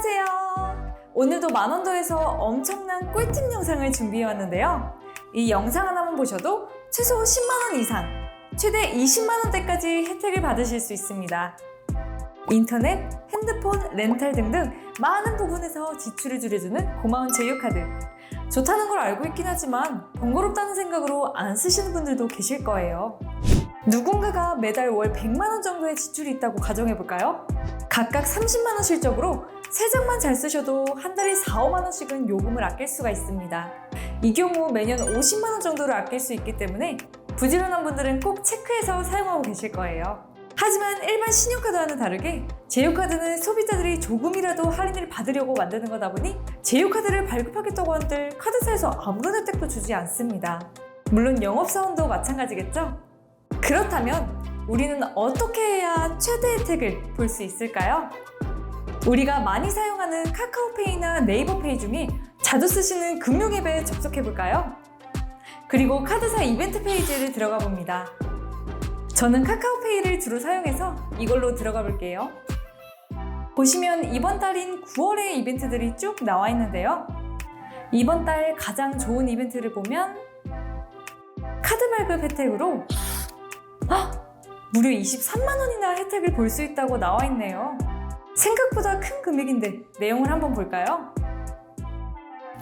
안녕하세요. 오늘도 만원도에서 엄청난 꿀팁 영상을 준비해 왔는데요. 이 영상 하나만 보셔도 최소 10만원 이상, 최대 20만원대까지 혜택을 받으실 수 있습니다. 인터넷, 핸드폰, 렌탈 등등 많은 부분에서 지출을 줄여주는 고마운 제휴카드. 좋다는 걸 알고 있긴 하지만 번거롭다는 생각으로 안 쓰시는 분들도 계실 거예요. 누군가가 매달 월 100만 원 정도의 지출이 있다고 가정해 볼까요? 각각 30만 원 실적으로 세 장만 잘 쓰셔도 한 달에 4, 5만 원씩은 요금을 아낄 수가 있습니다. 이 경우 매년 50만 원 정도를 아낄 수 있기 때문에 부지런한 분들은 꼭 체크해서 사용하고 계실 거예요. 하지만 일반 신용카드와는 다르게 제휴카드는 소비자들이 조금이라도 할인을 받으려고 만드는 거다 보니 제휴카드를 발급하겠다고 한들 카드사에서 아무런 혜택도 주지 않습니다. 물론 영업사원도 마찬가지겠죠? 그렇다면 우리는 어떻게 해야 최대 혜택을 볼 수 있을까요? 우리가 많이 사용하는 카카오페이나 네이버 페이 중에 자주 쓰시는 금융 앱에 접속해 볼까요? 그리고 카드사 이벤트 페이지를 들어가 봅니다. 저는 카카오페이를 주로 사용해서 이걸로 들어가 볼게요. 보시면 이번 달인 9월의 이벤트들이 쭉 나와 있는데요. 이번 달 가장 좋은 이벤트를 보면 카드 발급 혜택으로 헉! 무려 23만 원이나 혜택을 볼 수 있다고 나와 있네요. 생각보다 큰 금액인데 내용을 한번 볼까요?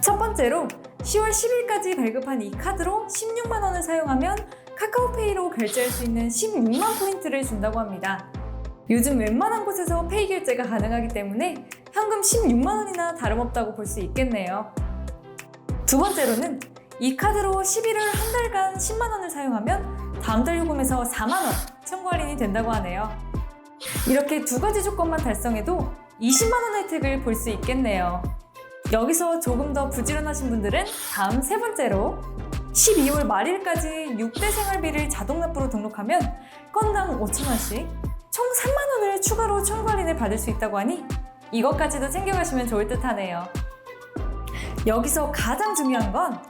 첫 번째로 10월 10일까지 발급한 이 카드로 16만 원을 사용하면 카카오페이로 결제할 수 있는 16만 포인트를 준다고 합니다. 요즘 웬만한 곳에서 페이 결제가 가능하기 때문에 현금 16만 원이나 다름없다고 볼 수 있겠네요. 두 번째로는 이 카드로 11월 한 달간 10만 원을 사용하면 다음 달 요금에서 4만 원 청구 할인이 된다고 하네요. 이렇게 두 가지 조건만 달성해도 20만 원 혜택을 볼 수 있겠네요. 여기서 조금 더 부지런하신 분들은 다음 세 번째로 12월 말일까지 6대 생활비를 자동 납부로 등록하면 건당 5천 원씩 총 3만 원을 추가로 청구 할인을 받을 수 있다고 하니 이것까지도 챙겨가시면 좋을 듯 하네요. 여기서 가장 중요한 건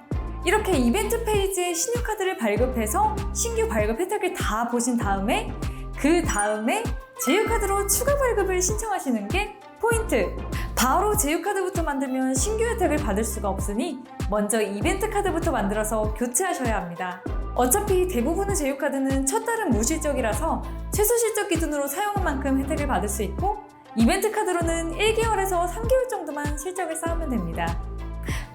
이렇게 이벤트 페이지에 신용카드를 발급해서 신규 발급 혜택을 다 보신 다음에 그 다음에 제휴카드로 추가 발급을 신청하시는 게 포인트! 바로 제휴카드부터 만들면 신규 혜택을 받을 수가 없으니 먼저 이벤트 카드부터 만들어서 교체하셔야 합니다. 어차피 대부분의 제휴카드는 첫 달은 무실적이라서 최소 실적 기준으로 사용한 만큼 혜택을 받을 수 있고 이벤트 카드로는 1개월에서 3개월 정도만 실적을 쌓으면 됩니다.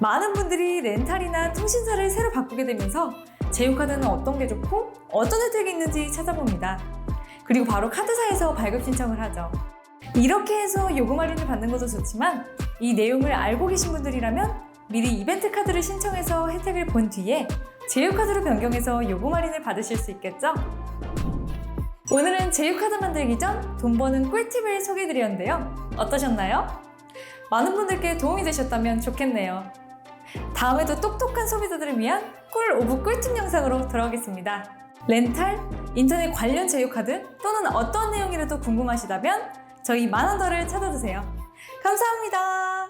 많은 분들이 렌탈이나 통신사를 새로 바꾸게 되면서 제휴카드는 어떤 게 좋고 어떤 혜택이 있는지 찾아봅니다. 그리고 바로 카드사에서 발급 신청을 하죠. 이렇게 해서 요금 할인을 받는 것도 좋지만 이 내용을 알고 계신 분들이라면 미리 이벤트 카드를 신청해서 혜택을 본 뒤에 제휴카드로 변경해서 요금 할인을 받으실 수 있겠죠? 오늘은 제휴카드 만들기 전 돈 버는 꿀팁을 소개해드렸는데요. 어떠셨나요? 많은 분들께 도움이 되셨다면 좋겠네요. 다음에도 똑똑한 소비자들을 위한 꿀 오브 꿀팁 영상으로 돌아오겠습니다. 렌탈, 인터넷 관련 제휴카드 또는 어떤 내용이라도 궁금하시다면 저희 만원더를 찾아주세요. 감사합니다.